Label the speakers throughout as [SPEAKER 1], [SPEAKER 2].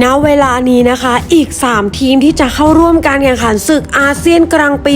[SPEAKER 1] ณเวลานี้นะคะอีก 3 ทีมที่จะเข้าร่วมการแข่งขันศึกอาเซียนกลางปี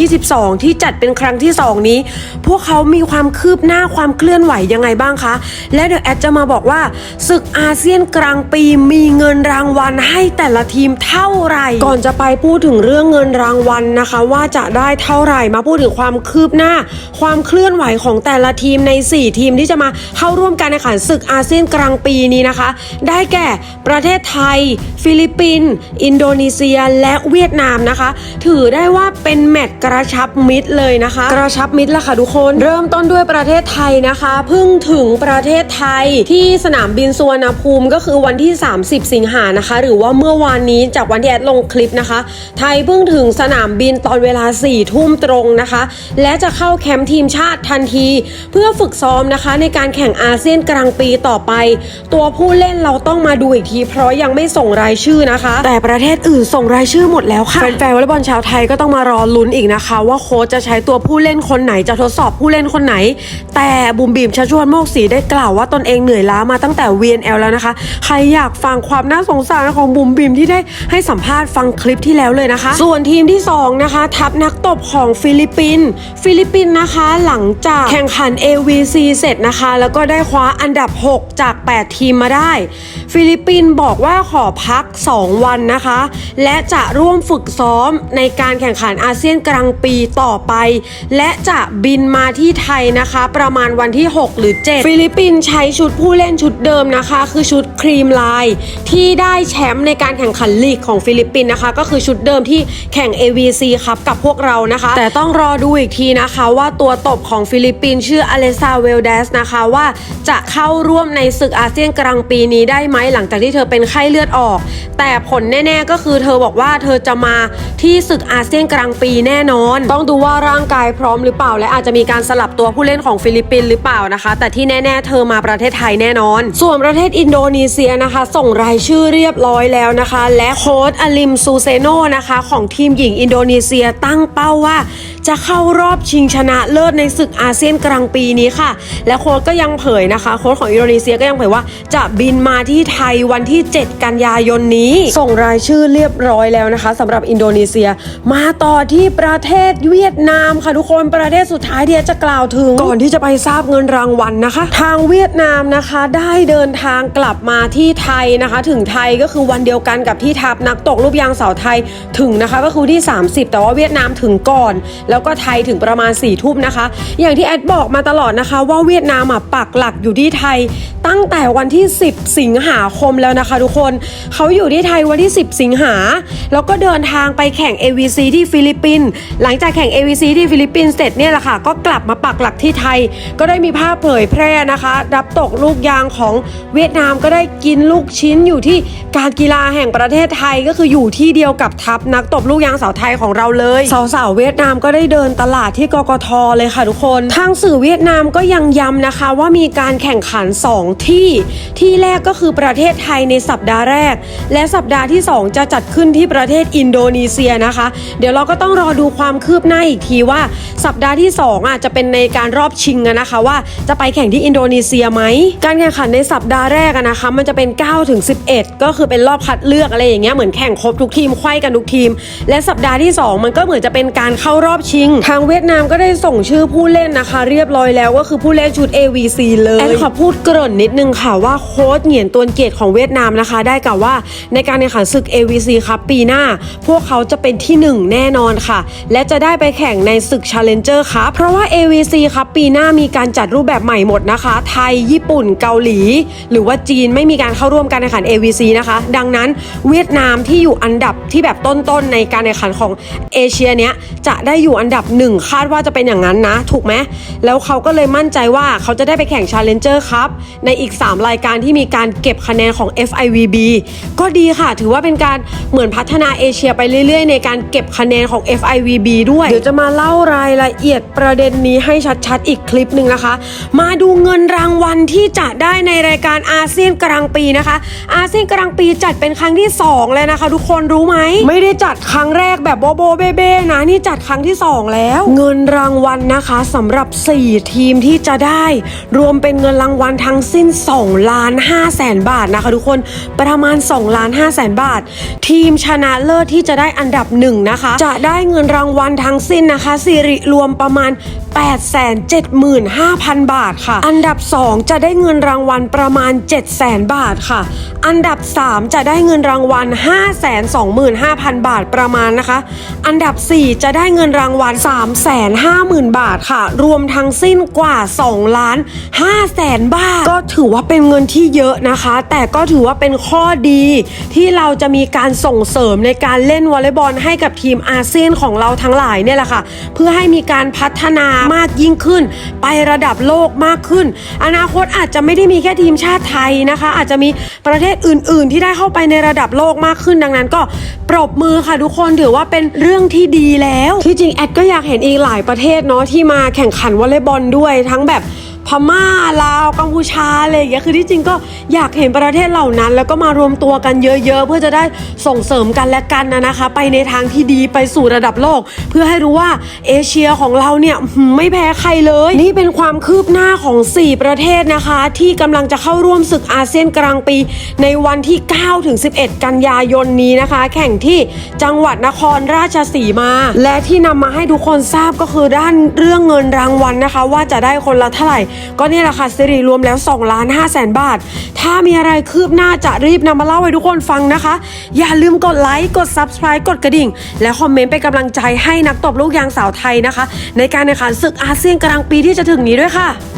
[SPEAKER 1] 2022 ที่จัดเป็นครั้งที่ 2 นี้ พวกเขามีความคืบหน้าความเคลื่อนไหวยังไงบ้างคะ และเดี๋ยวแอดจะมาบอกว่าศึกอาเซียนกลางปีมีเงินรางวัลให้แต่ละทีมเท่าไหร่ ก่อนจะไปพูดถึงเรื่องเงินรางวัลนะคะ ว่าจะได้เท่าไหร่มาพูดถึงความคืบหน้า ความเคลื่อนไหวของแต่ละทีมใน 4 ทีมที่จะมาเข้าร่วมการแข่งขันศึกอาเซียนกลางปีนี้นะคะ ได้แก่ประเทศไทย ฟิลิปปินส์อินโดนีเซียและเวียดนามนะคะ ถือได้ว่าเป็นแมตช์กระชับมิตรเลยนะคะ กระชับมิตรละค่ะทุกคนเริ่มต้นด้วยประเทศไทยนะคะเพิ่งถึงประเทศไทยที่สนามบินสุวรรณภูมิก็คือวันที่ 30 สิงหานะคะ หรือว่าเมื่อวานนี้จากวันที่แอดลงคลิปนะคะ ไทยเพิ่งถึงสนามบินตอนเวลา4ทุ่มตรงนะคะ และจะเข้าแคมป์ทีมชาติทันที เพื่อฝึกซ้อมนะคะ ในการแข่งอาเซียนกลางปีต่อไป ตัวผู้เล่นเราต้องมาดูอีกทีเพราะยังไม่ส่งรายชื่อนะคะ แต่ประเทศอื่นส่งรายชื่อหมดแล้วค่ะแฟนๆวอลเลย์บอลชาวไทยก็ต้องมารอลุ้นอีกนะคะ ว่าโค้ชจะใช้ตัวผู้เล่นคนไหนจะทดสอบผู้เล่นคนไหน แต่บุมบีมชัชวนโมกศรีได้กล่าวว่าตนเองเหนื่อยล้ามาตั้งแต่ VNL แล้วนะคะ ใครอยากฟังความน่าสงสารของบุมบีมที่ได้ให้สัมภาษณ์ฟังคลิปที่แล้วเลยนะคะ ส่วนทีมที่สองนะคะ ทัพนักตบของฟิลิปปินส์ฟิลิปปินส์นะคะหลังจากแข่งขัน AVC เสร็จนะคะ แล้วก็ได้คว้าอันดับ 6 จาก 8 ทีมมาได้ ฟิลิปปินส์บอกว่าขอพัก 2 วันนะคะ และจะร่วมฝึกซ้อมในการแข่งขันอาเซียนกลางปีต่อไป และจะบินมาที่ไทยนะคะ ประมาณวันที่ 6 หรือ 7 ฟิลิปปินส์ใช้ชุดผู้เล่นชุดเดิมนะคะ คือชุดครีมลาย ที่ได้แชมป์ในการแข่งขันลีกของฟิลิปปินส์นะคะ ก็คือชุดเดิมที่แข่ง AVC ครับกับพวกเรานะคะ แต่ต้องรอดูอีกทีนะคะว่าตัวตบของฟิลิปปินส์ชื่ออเลซาเวลเดสนะคะว่าจะเข้าร่วมในศึกอาเซียนกลางปีนี้ได้ไหมหลังจากที่เธอเป็นไข้เลือดออก แต่ผลแน่ๆก็คือเธอบอกว่าเธอจะมาที่ศึกอาเซียนกลางปีแน่นอน ต้องดูว่าร่างกายพร้อมหรือเปล่า และอาจจะมีการสลับตัวผู้เล่นของฟิลิปปินส์หรือเปล่านะคะ แต่ที่แน่ๆ เธอมาประเทศไทยแน่นอน ส่วนประเทศอินโดนีเซียนะคะ ส่งรายชื่อเรียบร้อยแล้วนะคะ และโค้ชอลิมซูเซโนนะคะ ของทีมหญิงอินโดนีเซียตั้งเป้าว่า จะเข้ารอบชิงชนะเลิศในศึกอาเซียนกลางปีนี้ค่ะ และโค้ชก็ยังเผยนะคะ โค้ชของอินโดนีเซียก็ยังเผยว่า จะบินมาที่ไทยวันที่ 7 กันยายนนี้ ส่งรายชื่อเรียบร้อยแล้วนะคะสำหรับอินโดนีเซีย มาต่อที่ประเทศเวียดนามค่ะทุกคนประเทศสุดท้ายที่จะกล่าวถึง ก่อนที่จะไปทราบเงินรางวัลนะคะ ทางเวียดนามนะคะได้เดินทางกลับมาที่ไทยนะคะ ถึงไทยก็คือวันเดียวกันกับที่ทัพนักตกลูกยางเสาไทยถึงนะคะก็คือที่ 30 แต่ว่าเวียดนามถึงก่อนแแล้วก็ไทยถึงประมาณ4ี่ทุ่มนะคะ อย่างที่แอดบอกมาตลอดนะคะว่าเวียดนามปักหลักอยู่ที่ไทย ตั้งแต่วันที่ 10 สิงหาคมแล้วนะคะ ทุกคนเขาอยู่ที่ไทยวันที่ 10 สิงหา แล้วก็เดินทางไปแข่ง AVC ที่ฟิลิปปินส์หลังจากแข่ง AVC ที่ฟิลิปปินส์เสร็จเนี่ยแหละค่ะก็กลับมาปักหลักที่ไทย ก็ได้มีภาพเผยแพร่นะคะ รับตกลูกยางของเวียดนามก็ได้กินลูกชิ้นอยู่ที่การกีฬาแห่งประเทศไทยก็คืออยู่ที่เดียวกับทัพนักตบลูกยางสาวไทยของเราเลยสาวๆเวียดนามก็ได้เดินตลาดที่กกทเลยค่ะทุกคน ทางสื่อเวียดนามก็ยังย้ำนะคะว่ามีการแข่งขัน 2 ที่ ที่แรกก็คือประเทศไทยในสัปดาห์แรก และสัปดาห์ที่ 2 จะจัดขึ้นที่ประเทศอินโดนีเซียนะคะ เดี๋ยวเราก็ต้องรอดูความคืบหน้าอีกทีว่า สัปดาห์ที่2อะจะเป็นในการรอบชิงนะคะว่าจะไปแข่งที่อินโดนีเซียไหมการแข่งขันในสัปดาห์แรกนะคะ มันจะเป็น9ถึง11 ก็คือเป็นรอบคัดเลือกอะไรอย่างเงี้ยเหมือนแข่งครบทุกทีมไขว้กันทุกทีม และสัปดาห์ที่ 2 มันก็เหมือนจะเป็นการเข้ารอบชิงทางเวียดนามก็ได้ส่งชื่อผู้เล่นนะคะ เรียบร้อยแล้วก็คือผู้เล่นชุด AVC เลยแอนขอพูดเกริ่นนิดนึงค่ะว่าโค้ชเหงียนตวนเกียรติของเวียดนามนะคะ ได้กล่าวว่าในการแข่งขันศึก AVC ครับปีหน้า พวกเขาจะเป็นที่หนึ่งแน่นอนค่ะ และจะได้ไปแข่งในศึก Challenger ครับเพราะว่า AVC ครับปีหน้ามีการจัดรูปแบบใหม่หมดนะคะ ไทยญี่ปุ่นเกาหลี หรือว่าจีนไม่มีการเข้าร่วมการแข่งขัน AVC นะคะ ดังนั้นเวียดนามที่อยู่อันดับที่แบบต้นๆในการแข่งขันของเอเชียเนี้ยจะได้อยู่อันดับหนึ่งคาดว่าจะเป็นอย่างนั้นนะ ถูกไหมแล้วเขาก็เลยมั่นใจว่าเขาจะได้ไปแข่ง Challenger ครับ ในอีก 3 รายการที่มีการเก็บคะแนนของ FIVB ก็ดีค่ะ ถือว่าเป็นการเหมือนพัฒนาเอเชียไปเรื่อย ๆ ในการเก็บคะแนนของ FIVB ด้วย เดี๋ยวจะมาเล่ารายละเอียดประเด็นนี้ให้ชัดๆ อีกคลิปหนึ่งนะคะ มาดูเงินรางวัลที่จะได้ในรายการอาเซียนกลางปีนะคะ อาเซียนกลางปีจัดเป็นครั้งที่ 2 แล้วนะคะ ทุกคนรู้ไหม ไม่ได้จัดครั้งแรกแบบโบโบเบ้ๆนะ นี่จัดครั้งที่ 2แล้ว เงินรางวัลนะคะสำหรับ 4 ทีมที่จะได้ รวมเป็นเงินรางวัลทั้งสิ้น2ล้าน5แสนบาทนะคะทุกคนประมาณ2ล้าน5แสนบาท ทีมชนะเลิศที่จะได้อันดับหนึ่งนะคะจะได้เงินรางวัลทั้งสิ้นนะคะสิริรวมประมาณ 875,000 บาทค่ะ อันดับ 2 จะได้เงินรางวัลประมาณ 700,000 บาทค่ะ อันดับ 3 จะได้เงินรางวัล 525,000 บาทประมาณนะคะ อันดับ 4 จะได้เงินรางวัล350,000 บาทค่ะ รวมทั้งสิ้นกว่า2ล้าน5แสนบาท ก็ถือว่าเป็นเงินที่เยอะนะคะ แต่ก็ถือว่าเป็นข้อดีที่เราจะมีการส่งเสริมในการเล่นวอลเลย์บอลให้กับทีมอาเซียนของเราทั้งหลายเนี่ยแหละค่ะ เพื่อให้มีการพัฒนามากยิ่งขึ้น ไประดับโลกมากขึ้น อนาคตอาจจะไม่ได้มีแค่ทีมชาติไทยนะคะ อาจจะมีประเทศอื่น ๆ ที่ได้เข้าไปในระดับโลกมากขึ้นดังนั้นก็ปรบมือค่ะทุกคนถือว่าเป็นเรื่องที่ดีแล้วที่จริงแดก็อยากเห็นอีกหลายประเทศเนาะที่มาแข่งขันวอลเลย์บอลด้วยทั้งแบบ พม่าลาวกัมพูชาอะไรอย่างเงี้ยคือที่จริงก็อยากเห็นประเทศเหล่านั้น แล้วก็มารวมตัวกันเยอะ ๆ เพื่อจะได้ส่งเสริมกันและกันนะนะคะ ไปในทางที่ดีไปสู่ระดับโลก เพื่อให้รู้ว่าเอเชียของเราเนี่ยไม่แพ้ใครเลย นี่เป็นความคืบหน้าของ 4 ประเทศนะคะ ที่กำลังจะเข้าร่วมศึกอาเซียนกลางปี ในวันที่9ถึง11 กันยายนนี้นะคะ แข่งที่จังหวัดนครราชสีมา และที่นำมาให้ทุกคนทราบก็คือด้านเรื่องเงินรางวัลนะคะ ว่าจะได้คนละเท่าไหร่ก็เนี่ยแหละค่ะสิริรวมแล้ว2ล้าน5แสนบาท ถ้ามีอะไรคืบหน้าจะรีบนำมาเล่าให้ทุกคนฟังนะคะ อย่าลืมกดไลค์กด Subscribe กดกระดิ่ง และคอมเมนต์เป็นกำลังใจให้นักตบลูกยางสาวไทยนะคะ ในการแข่งขันศึกอาเซียนกลางปีที่จะถึงนี้ด้วยค่ะ